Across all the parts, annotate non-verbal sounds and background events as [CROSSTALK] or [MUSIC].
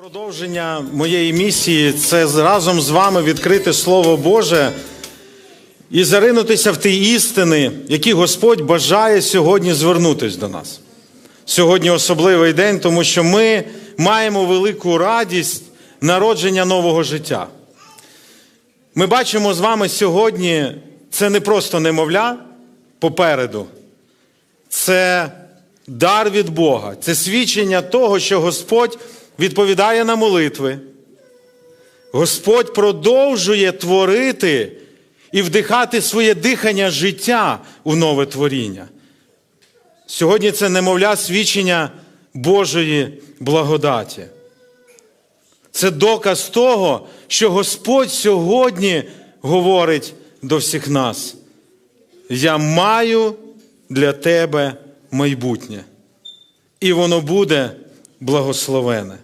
Продовження моєї місії це разом з вами відкрити Слово Боже і заринутися в ті істини, які Господь бажає сьогодні звернутися до нас. Сьогодні особливий день, тому що ми маємо велику радість народження нового життя. Ми бачимо з вами сьогодні, це не просто немовля попереду, це дар від Бога, це свідчення того, що Господь відповідає на молитви. Господь продовжує творити і вдихати своє дихання життя у нове творіння. Сьогодні це немовля свідчення Божої благодаті. Це доказ того, що Господь сьогодні говорить до всіх нас. Я маю для тебе майбутнє. І воно буде благословене.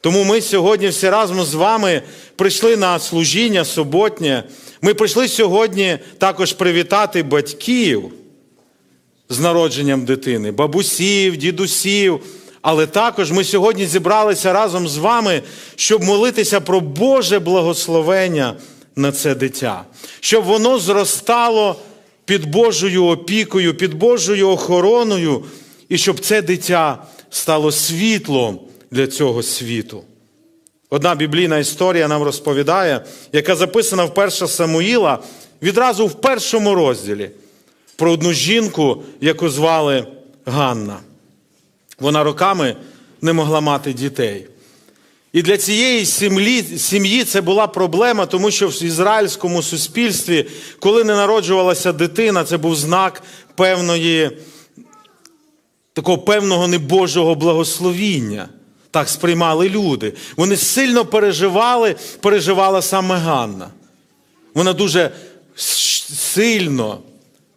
Тому ми сьогодні всі разом з вами прийшли на служіння суботнє. Ми прийшли сьогодні також привітати батьків з народженням дитини, бабусів, дідусів. Але також ми сьогодні зібралися разом з вами, щоб молитися про Боже благословення на це дитя, щоб воно зростало під Божою опікою, під Божою охороною, і щоб це дитя стало світлом для цього світу. Одна біблійна історія нам розповідає, яка записана в 1 Самуїла відразу в першому розділі про одну жінку, яку звали Ганна. Вона роками не могла мати дітей. І для цієї сім'ї, це була проблема, тому що в ізраїльському суспільстві, коли не народжувалася дитина, це був знак певної, такого певного небожого благословіння. Так сприймали люди. Вони сильно переживали, переживала саме Ганна. Вона дуже сильно,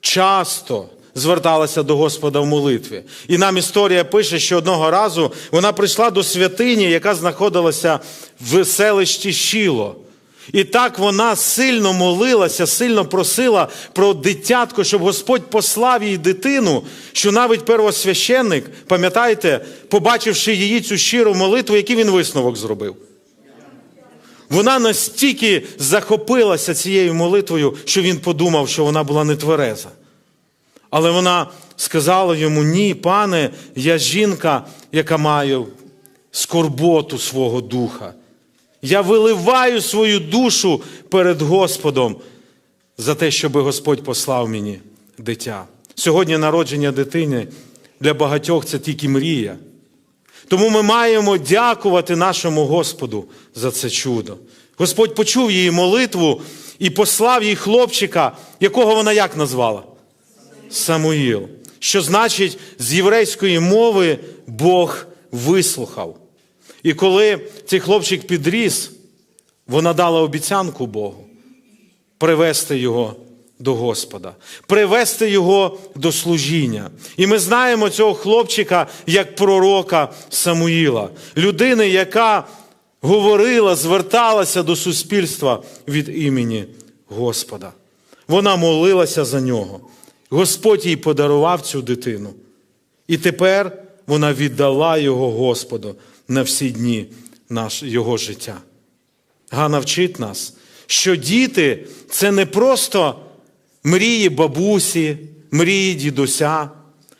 часто зверталася до Господа в молитві. І нам історія пише, що одного разу вона прийшла до святині, яка знаходилася в селищі Щіло. І так вона сильно молилася, сильно просила про дитятко, щоб Господь послав їй дитину, що навіть первосвященник, пам'ятаєте, побачивши її цю щиру молитву, який він висновок зробив. Вона настільки захопилася цією молитвою, що він подумав, що вона була нетвереза. Але вона сказала йому: ні, пане, я жінка, яка має скорботу свого духа. Я виливаю свою душу перед Господом за те, щоб Господь послав мені дитя. Сьогодні народження дитини для багатьох це тільки мрія. Тому ми маємо дякувати нашому Господу за це чудо. Господь почув її молитву і послав їй хлопчика, якого вона як назвала? Самуїл. Що значить, з єврейської мови Бог вислухав. І коли цей хлопчик підріс, вона дала обіцянку Богу привести його до Господа, привести його до служіння. І ми знаємо цього хлопчика як пророка Самуїла, людини, яка говорила, зверталася до суспільства від імені Господа. Вона молилася за нього. Господь їй подарував цю дитину. І тепер вона віддала його Господу на всі дні наш, його життя. Ганна вчить нас, що діти це не просто мрії бабусі, мрії дідуся,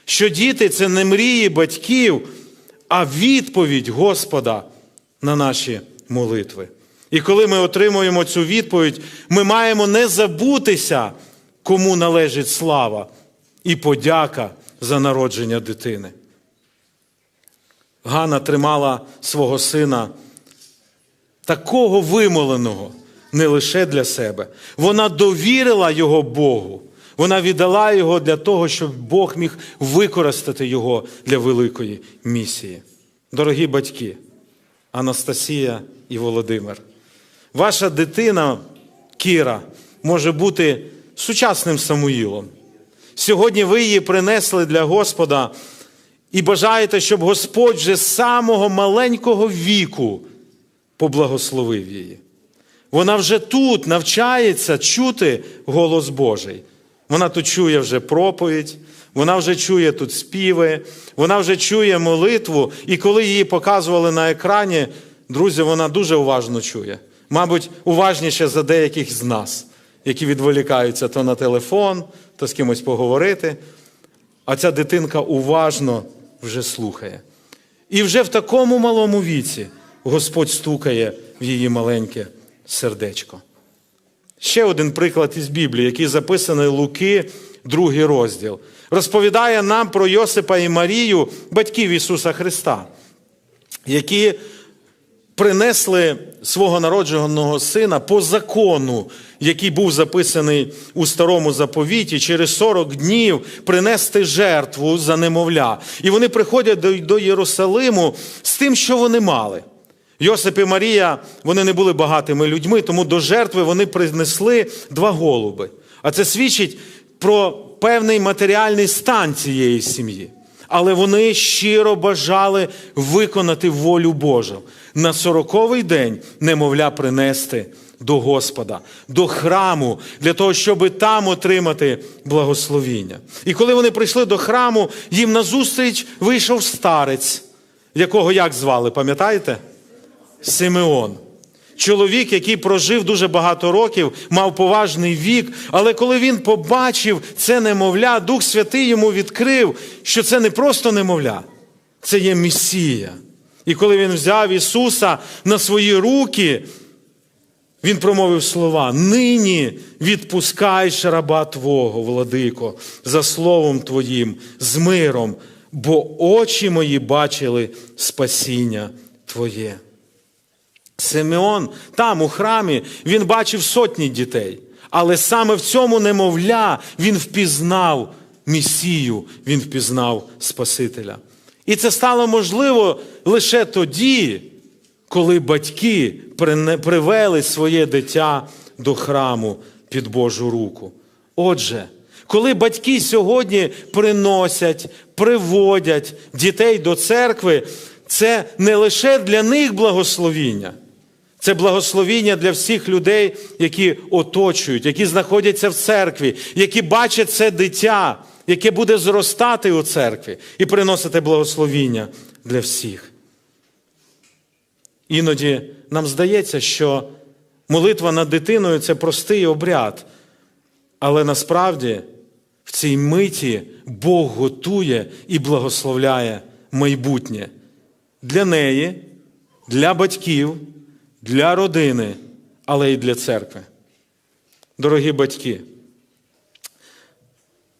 що діти це не мрії батьків, а відповідь Господа на наші молитви. І коли ми отримуємо цю відповідь, ми маємо не забутися, кому належить слава і подяка за народження дитини. Ганна тримала свого сина такого вимоленого не лише для себе. Вона довірила його Богу. Вона віддала його для того, щоб Бог міг використати його для великої місії. Дорогі батьки, Анастасія і Володимир, ваша дитина Кіра може бути сучасним Самуїлом. Сьогодні ви її принесли для Господа і бажаєте, щоб Господь вже з самого маленького віку поблагословив її. Вона вже тут навчається чути голос Божий. Вона тут чує вже проповідь, вона вже чує тут співи, вона вже чує молитву, і коли її показували на екрані, друзі, вона дуже уважно чує. Мабуть, уважніше за деяких з нас, які відволікаються то на телефон, то з кимось поговорити. А ця дитинка уважно вже слухає. І вже в такому малому віці Господь стукає в її маленьке сердечко. Ще один приклад із Біблії, який записаний Луки, другий розділ, розповідає нам про Йосипа і Марію, батьків Ісуса Христа, які принесли свого народженого сина по закону, який був записаний у старому заповіті, через 40 днів принести жертву за немовля. І вони приходять до, Єрусалиму з тим, що вони мали. Йосип і Марія, вони не були багатими людьми, тому до жертви вони принесли два голуби. А це свідчить про певний матеріальний стан цієї сім'ї. Але вони щиро бажали виконати волю Божу. На сороковий день немовля принести до Господа, до храму, для того, щоб там отримати благословіння. І коли вони прийшли до храму, їм назустріч вийшов старець, якого як звали, пам'ятаєте? Симеон. Чоловік, який прожив дуже багато років, мав поважний вік, але коли він побачив це немовля, Дух Святий йому відкрив, що це не просто немовля, це є Месія. І коли він взяв Ісуса на свої руки, він промовив слова: Нині відпускаєш раба Твого, владико, за словом Твоїм, з миром, бо очі мої бачили спасіння Твоє. Симеон там, у храмі, він бачив сотні дітей. Але саме в цьому немовля він впізнав Месію, він впізнав Спасителя. І це стало можливо лише тоді, коли батьки привели своє дитя до храму під Божу руку. Отже, коли батьки сьогодні приносять, приводять дітей до церкви, це не лише для них благословіння. Це благословіння для всіх людей, які оточують, які знаходяться в церкві, які бачать це дитя, яке буде зростати у церкві і приносити благословіння для всіх. Іноді нам здається, що молитва над дитиною це простий обряд, але насправді в цій миті Бог готує і благословляє майбутнє для неї, для батьків для родини, але й для церкви. Дорогі батьки,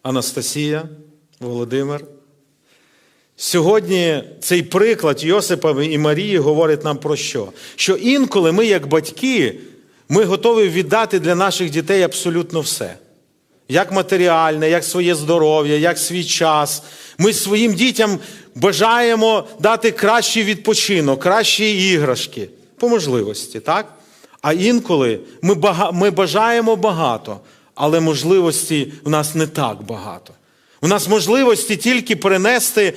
Анастасія, Володимир. Сьогодні цей приклад Йосипа і Марії говорить нам про що? Що інколи ми, як батьки, ми готові віддати для наших дітей абсолютно все. Як матеріальне, як своє здоров'я, як свій час. Ми своїм дітям бажаємо дати кращий відпочинок, кращі іграшки по можливості, так? А інколи ми, бага... ми бажаємо багато, але можливості в нас не так багато. У нас можливості тільки перенести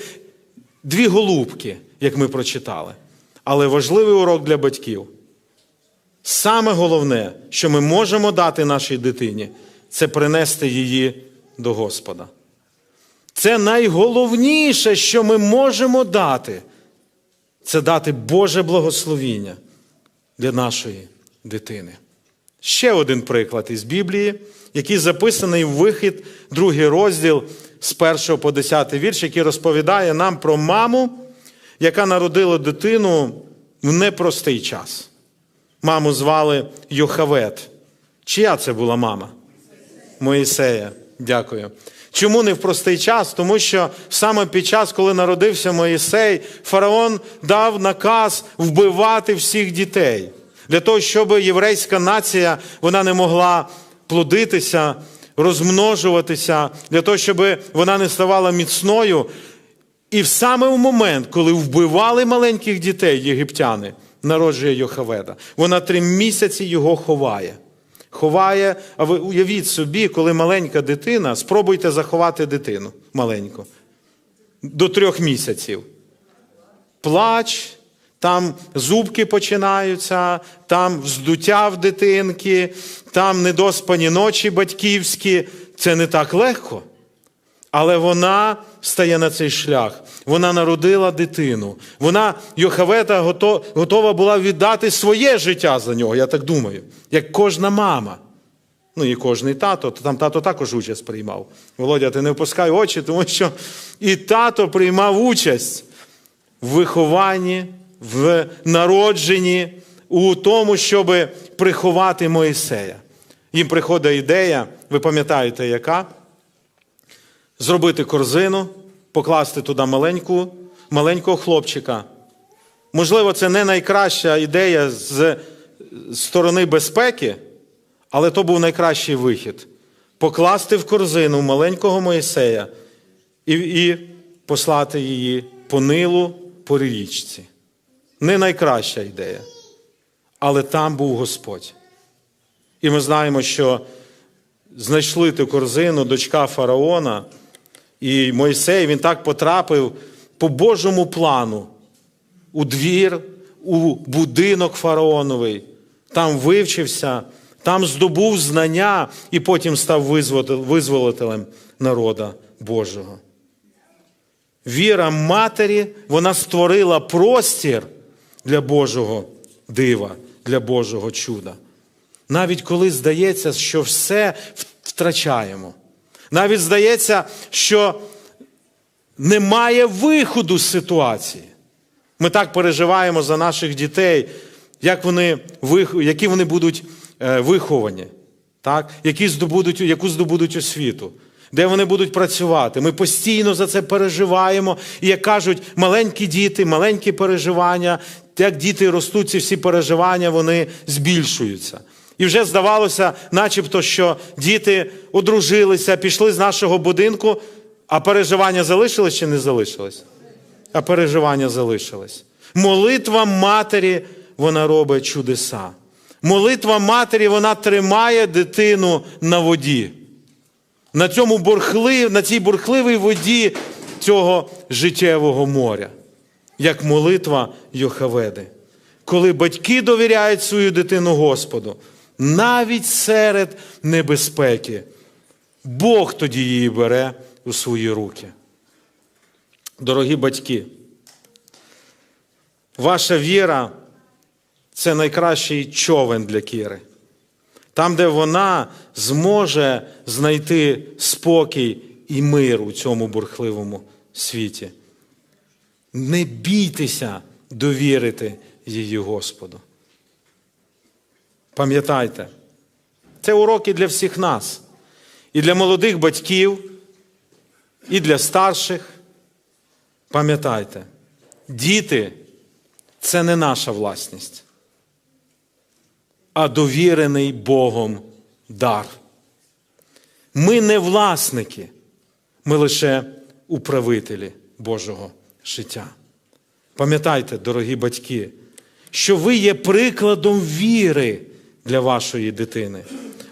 дві голубки, як ми прочитали. Але важливий урок для батьків. Саме головне, що ми можемо дати нашій дитині, це принести її до Господа. Це найголовніше, що ми можемо дати, це дати Боже благословіння для нашої дитини. Ще один приклад із Біблії, який записаний в вихід, другий розділ з 1 по 10 вірш, який розповідає нам про маму, яка народила дитину в непростий час. Маму звали Йохавет. Чия це була мама? Моїсея. Дякую. Чому не в простий час? Тому що саме під час, коли народився Моїсей, фараон дав наказ вбивати всіх дітей. Для того, щоб єврейська нація вона не могла плодитися, розмножуватися, для того, щоб вона не ставала міцною. І саме в момент, коли вбивали маленьких дітей єгиптяни, народжує Йохаведа. Вона три місяці його ховає. Ховає, а ви уявіть собі, коли маленька дитина, спробуйте заховати дитину маленьку до трьох місяців. Плач, там зубки починаються, там вздуття в дитинки, там недоспані ночі батьківські. Це не так легко. Але вона стає на цей шлях. Вона народила дитину. Вона, Йохавета, готова була віддати своє життя за нього, я так думаю, як кожна мама. Ну і кожний тато, там тато також участь приймав. Володя, ти не впускай очі, тому що і тато приймав участь в вихованні, в народженні, у тому, щоб приховати Моїсея. Їм приходить ідея, ви пам'ятаєте, яка? Зробити корзину, покласти туди маленьку, маленького хлопчика. Можливо, це не найкраща ідея з сторони безпеки, але то був найкращий вихід. Покласти в корзину маленького Моїсея і, і послати її по нилу по річці. Не найкраща ідея. Але там був Господь. І ми знаємо, що знайшли ту корзину дочка фараона, і Мойсей він так потрапив по Божому плану у двір, у будинок фараоновий, там вивчився, там здобув знання і потім став визволителем народа Божого. Віра матері, вона створила простір для Божого дива, для Божого чуда. Навіть коли здається, що все втрачаємо. Навіть здається, що немає виходу з ситуації. Ми так переживаємо за наших дітей, як вони, які вони будуть е, виховані, так? які здобудуть, яку здобудуть освіту, де вони будуть працювати. Ми постійно за це переживаємо. І як кажуть, маленькі діти, маленькі переживання, як діти ростуть, ці всі переживання вони збільшуються. І вже здавалося, начебто, що діти одружилися, пішли з нашого будинку, а переживання залишились чи не залишились? а переживання залишились. Молитва матері, вона робить чудеса. Молитва матері, вона тримає дитину на воді. На, цьому бурхлив, на цій бурхливій воді цього життєвого моря, як молитва Йохаведи. Коли батьки довіряють свою дитину Господу, навіть серед небезпеки, Бог тоді її бере у свої руки. Дорогі батьки, ваша віра це найкращий човен для Кіри. Там, де вона зможе знайти спокій і мир у цьому бурхливому світі. Не бійтеся довірити її Господу. Пам'ятайте, це уроки для всіх нас, і для молодих батьків, і для старших. Пам'ятайте, діти це не наша власність, а довірений Богом дар. Ми не власники, ми лише управителі Божого життя. Пам'ятайте, дорогі батьки, що ви є прикладом віри для вашої дитини.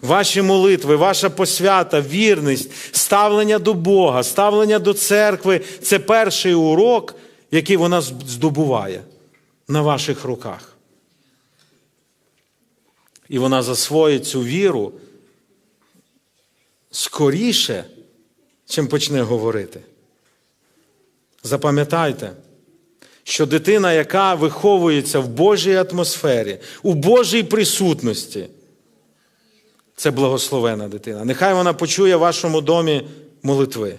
Ваші молитви, ваша посвята, вірність, ставлення до Бога, ставлення до церкви це перший урок, який вона здобуває на ваших руках. І вона засвоїть цю віру скоріше, чим почне говорити. Запам'ятайте, що дитина, яка виховується в Божій атмосфері, у Божій присутності, це благословена дитина. Нехай вона почує в вашому домі молитви.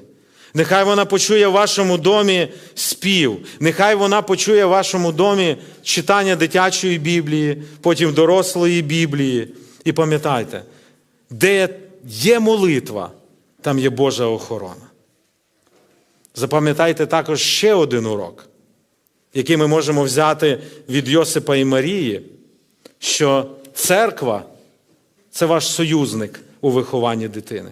Нехай вона почує в вашому домі спів. Нехай вона почує в вашому домі читання дитячої Біблії, потім дорослої Біблії. І пам'ятайте, де є молитва, там є Божа охорона. Запам'ятайте також ще один урок, який ми можемо взяти від Йосипа і Марії, що церква це ваш союзник у вихованні дитини.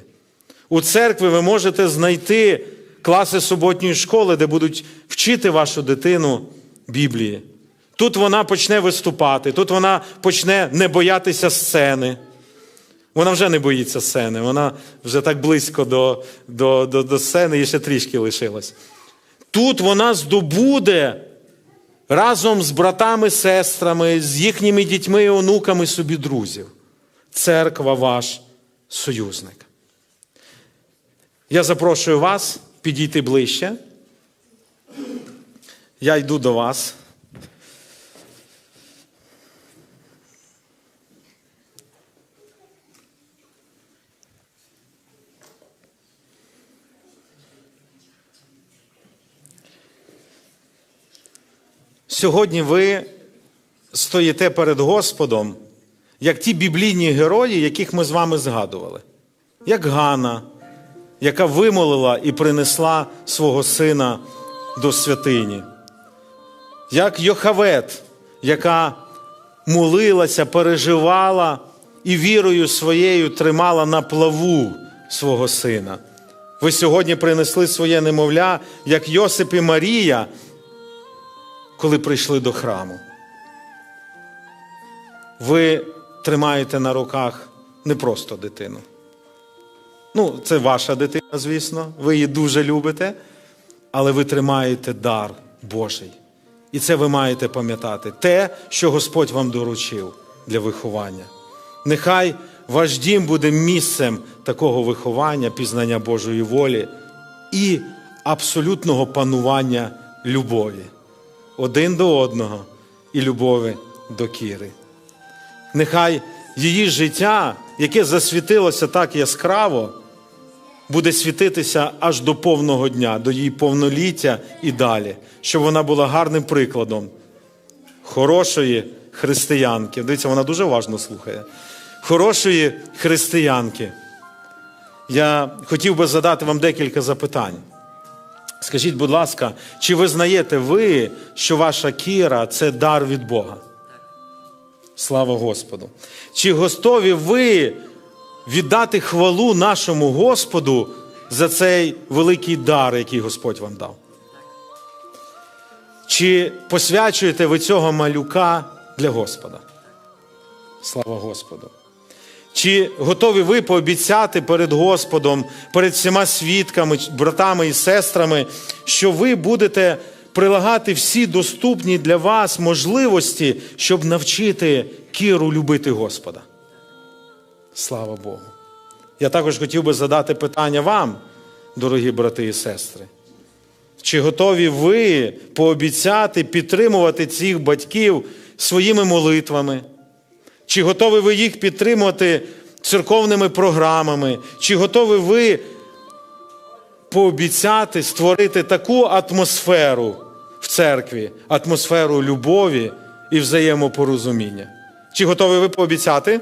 У церкві ви можете знайти класи суботньої школи, де будуть вчити вашу дитину Біблії. Тут вона почне виступати, тут вона почне не боятися сцени. Вона вже не боїться сцени, вона вже так близько до, до, до, до сцени і ще трішки лишилась. Тут вона здобуде разом з братами, сестрами, з їхніми дітьми і онуками собі друзів. Церква ваш союзник. Я запрошую вас підійти ближче. Я йду до вас. Сьогодні ви стоїте перед Господом, як ті біблійні герої, яких ми з вами згадували, як Ганна, яка вимолила і принесла свого сина до святині, як Йохавет, яка молилася, переживала і вірою своєю тримала на плаву свого сина. Ви сьогодні принесли своє немовля, як Йосип і Марія, коли прийшли до храму. Ви тримаєте на руках не просто дитину. Ну, це ваша дитина, звісно, ви її дуже любите, але ви тримаєте дар Божий. І це ви маєте пам'ятати те, що Господь вам доручив для виховання. Нехай ваш дім буде місцем такого виховання, пізнання Божої волі і абсолютного панування любові один до одного і любові до Кіри. Нехай її життя, яке засвітилося так яскраво, буде світитися аж до повного дня, до її повноліття і далі, щоб вона була гарним прикладом хорошої християнки. Дивіться, вона дуже уважно слухає. Хорошої християнки. Я хотів би задати вам декілька запитань. Скажіть, будь ласка, чи визнаєте ви, що ваша кіра це дар від Бога? Слава Господу! Чи готові ви віддати хвалу нашому Господу за цей великий дар, який Господь вам дав? Чи посвячуєте ви цього малюка для Господа? Слава Господу! Чи готові ви пообіцяти перед Господом, перед всіма свідками, братами і сестрами, що ви будете прилагати всі доступні для вас можливості, щоб навчити Кіру любити Господа? Слава Богу! Я також хотів би задати питання вам, дорогі брати і сестри. Чи готові ви пообіцяти підтримувати цих батьків своїми молитвами? Чи готові ви їх підтримувати церковними програмами? Чи готові ви пообіцяти створити таку атмосферу в церкві, атмосферу любові і взаємопорозуміння? Чи готові ви пообіцяти?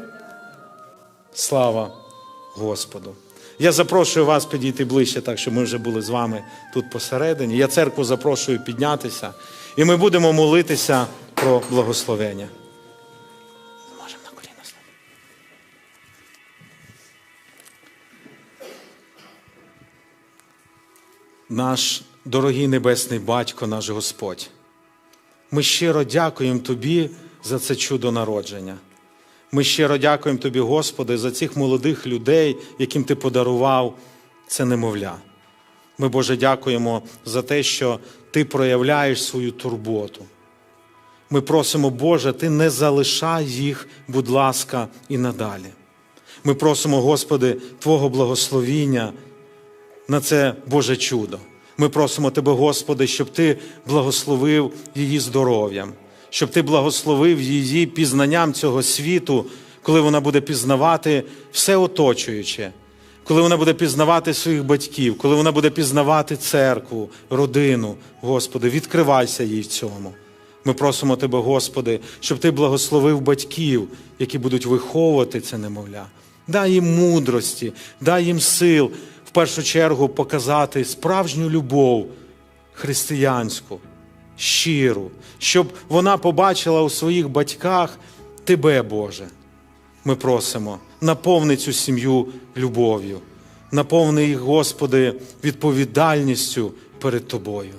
Слава Господу! Я запрошую вас підійти ближче, так щоб ми вже були з вами тут посередині. Я церкву запрошую піднятися, і ми будемо молитися про благословення. Наш дорогий Небесний Батько, наш Господь, ми щиро дякуємо Тобі за це чудо народження. Ми щиро дякуємо Тобі, Господи, за цих молодих людей, яким Ти подарував це немовля. Ми, Боже, дякуємо за те, що Ти проявляєш свою турботу. Ми просимо, Боже, Ти не залишай їх, будь ласка, і надалі. Ми просимо, Господи, Твого благословіння на це Боже чудо. Ми просимо Тебе, Господи, щоб Ти благословив її здоров'ям, щоб Ти благословив її пізнанням цього світу, коли вона буде пізнавати все оточуюче, коли вона буде пізнавати своїх батьків, коли вона буде пізнавати церкву, родину. Господи, відкривайся їй в цьому. Ми просимо Тебе, Господи, щоб Ти благословив батьків, які будуть виховувати це немовля. Дай їм мудрості, дай їм сил першу чергу показати справжню любов християнську, щиру, щоб вона побачила у своїх батьках Тебе, Боже. Ми просимо, наповни цю сім'ю любов'ю, наповни їх, Господи, відповідальністю перед Тобою.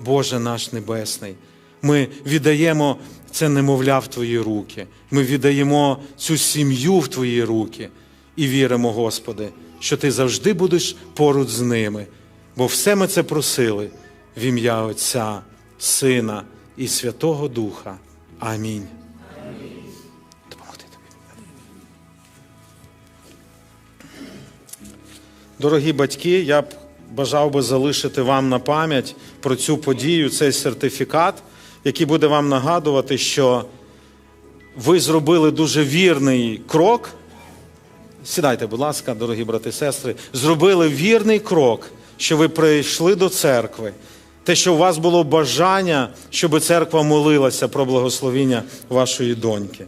Боже наш Небесний, ми віддаємо це немовля в Твої руки, ми віддаємо цю сім'ю в Твої руки і віримо, Господи, що Ти завжди будеш поруч з ними, бо все ми це просили в ім'я Отця, Сина і Святого Духа. Амінь. Дорогі батьки, я б бажав би залишити вам на пам'ять про цю подію, цей сертифікат, який буде вам нагадувати, що ви зробили дуже вірний крок. Сідайте, будь ласка, дорогі брати і сестри, зробили вірний крок, що ви прийшли до церкви. Те, що у вас було бажання, щоб церква молилася про благословіння вашої доньки.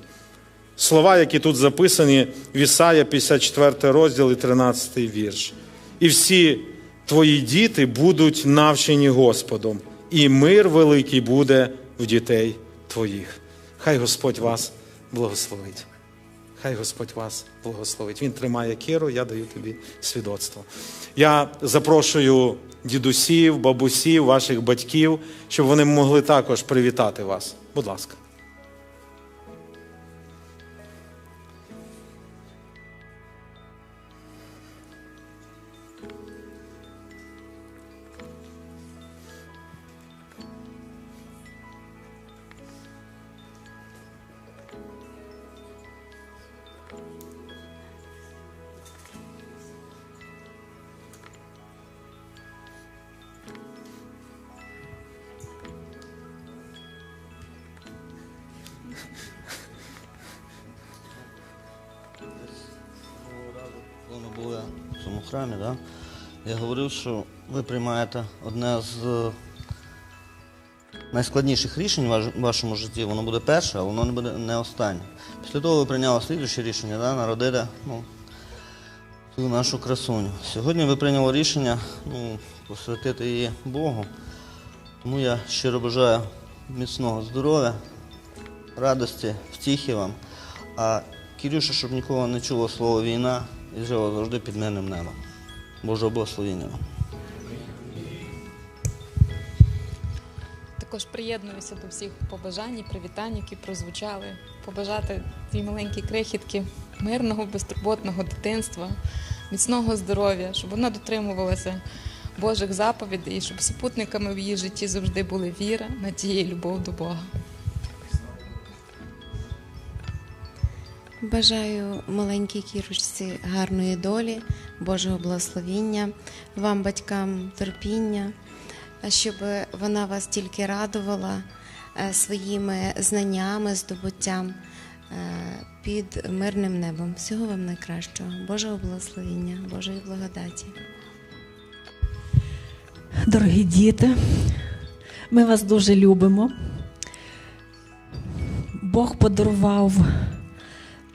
Слова, які тут записані в Ісая, 54 розділ і 13 вірш. І всі твої діти будуть навчені Господом, і мир великий буде в дітей твоїх. Хай Господь вас благословить. Хай Господь вас благословить. Він тримає кіру, я даю тобі свідоцтво. Я запрошую дідусів, бабусів, ваших батьків, щоб вони могли також привітати вас. Будь ласка. Коли ми були в цьому храмі, да, я говорив, що ви приймаєте одне з е, найскладніших рішень в вашому житті. Воно буде перше, а воно не буде не останнє. Після того ви прийняли слідуюче рішення, да, народити ну, цю нашу красуню. Сьогодні ви прийняли рішення ну, посвятити її Богу. Тому я щиро бажаю міцного здоров'я, радості, втіхи вам. А Кирюша, щоб нікого не чуло слово війна і жила завжди під мирним небом. Божого благословення. Також приєднуюся до всіх побажань і привітань, які прозвучали. Побажати тій маленькій крихітки мирного, безтурботного дитинства, міцного здоров'я, щоб вона дотримувалася Божих заповідей, і щоб супутниками в її житті завжди були віра, надія і любов до Бога. Бажаю маленькій кірочці гарної долі, Божого благословіння, вам, батькам, терпіння, щоб вона вас тільки радувала е, своїми знаннями, здобуттям е, під мирним небом. Всього вам найкращого, Божого благословіння, Божої благодаті. Дорогі діти, ми вас дуже любимо. Бог подарував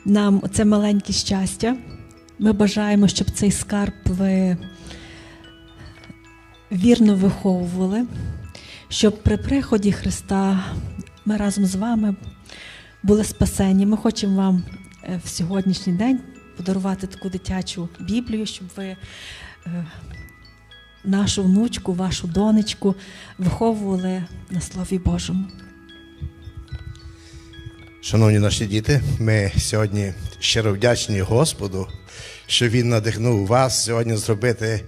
нам це маленьке щастя. Ми бажаємо, щоб цей скарб ви вірно виховували, щоб при приході Христа ми разом з вами були спасені. Ми хочемо вам е, в сьогоднішній день подарувати таку дитячу Біблію, щоб ви. е, нашу внучку, вашу донечку виховували на Слові Божому. Шановні наші діти, ми сьогодні щиро вдячні Господу, що Він надихнув вас сьогодні зробити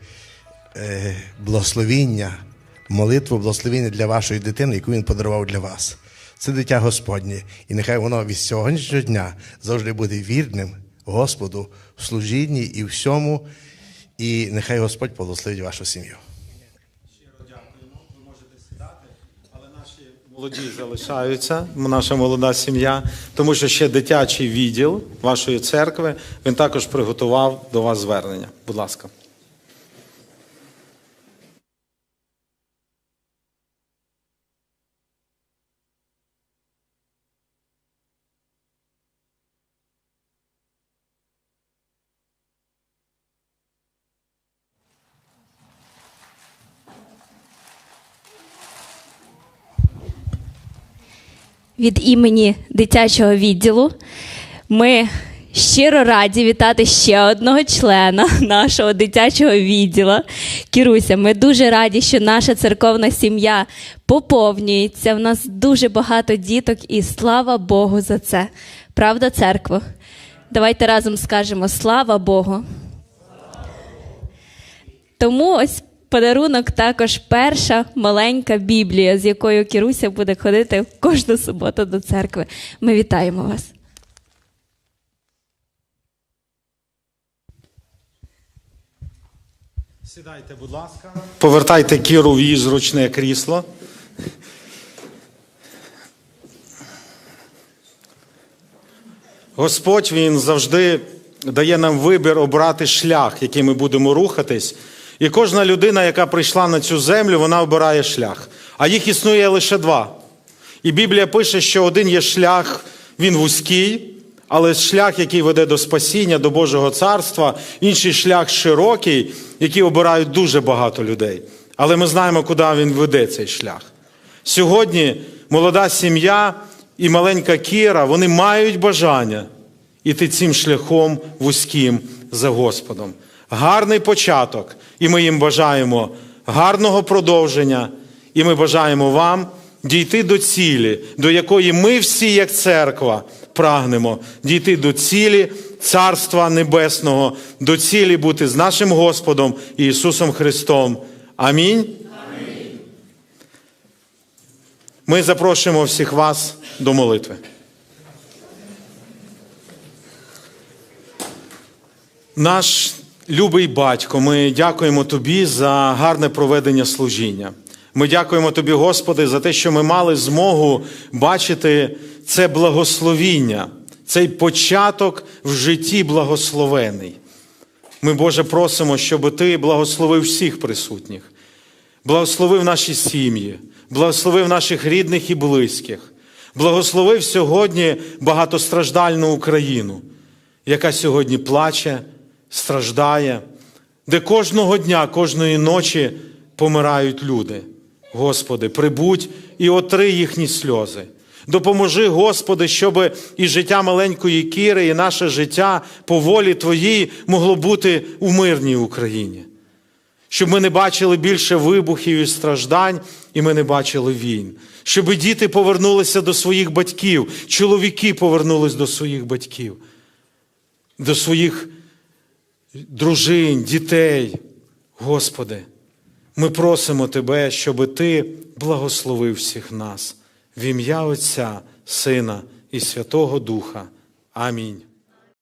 е, благословіння, молитву, благословіння для вашої дитини, яку він подарував для вас. Це дитя Господнє, і нехай воно від сьогоднішнього дня завжди буде вірним Господу в служінні і всьому. І нехай Господь благословить вашу сім'ю. Щиро дякуємо. Ви можете сідати, але наші молоді залишаються, наша молода сім'я, тому що ще дитячий відділ вашої церкви він також приготував до вас звернення. Будь ласка. Від імені дитячого відділу ми щиро раді вітати ще одного члена [LAUGHS] нашого дитячого відділу. Кіруся, ми дуже раді, що наша церковна сім'я поповнюється. В нас дуже багато діток, і слава Богу за це. Правда, церкво? Давайте разом скажемо слава Богу. Тому ось подарунок також перша маленька Біблія, з якою Кіруся буде ходити кожну суботу до церкви. Ми вітаємо вас. Сідайте, будь ласка. Повертайте Кіру в її зручне крісло. Господь Він завжди дає нам вибір обрати шлях, яким ми будемо рухатись. І кожна людина, яка прийшла на цю землю, вона обирає шлях. А їх існує лише два. І Біблія пише, що один є шлях, він вузький, але шлях, який веде до спасіння, до Божого царства, інший шлях широкий, який обирають дуже багато людей. Але ми знаємо, куди він веде цей шлях. Сьогодні молода сім'я і маленька Кіра, вони мають бажання іти цим шляхом вузьким за Господом. Гарний початок, і ми їм бажаємо гарного продовження, і ми бажаємо вам дійти до цілі, до якої ми всі, як церква, прагнемо дійти до цілі Царства Небесного, до цілі бути з нашим Господом Ісусом Христом. Амінь. Ми запрошуємо всіх вас до молитви. Наш любий батько, ми дякуємо Тобі за гарне проведення служіння. Ми дякуємо Тобі, Господи, за те, що ми мали змогу бачити це благословіння, цей початок в житті благословений. Ми, Боже, просимо, щоб Ти благословив всіх присутніх, благословив наші сім'ї, благословив наших рідних і близьких, благословив сьогодні багатостраждальну Україну, яка сьогодні плаче, страждає, де кожного дня, кожної ночі помирають люди. Господи, прибудь і отри їхні сльози. Допоможи, Господи, щоб і життя маленької Кіри, і наше життя по волі Твоїй могло бути у мирній Україні. Щоб ми не бачили більше вибухів і страждань, і ми не бачили війн. Щоб діти повернулися до своїх батьків, чоловіки повернулись до своїх батьків, до своїх дружин, дітей. Господи, ми просимо Тебе, щоб Ти благословив всіх нас в ім'я Отця, Сина і Святого Духа. Амінь.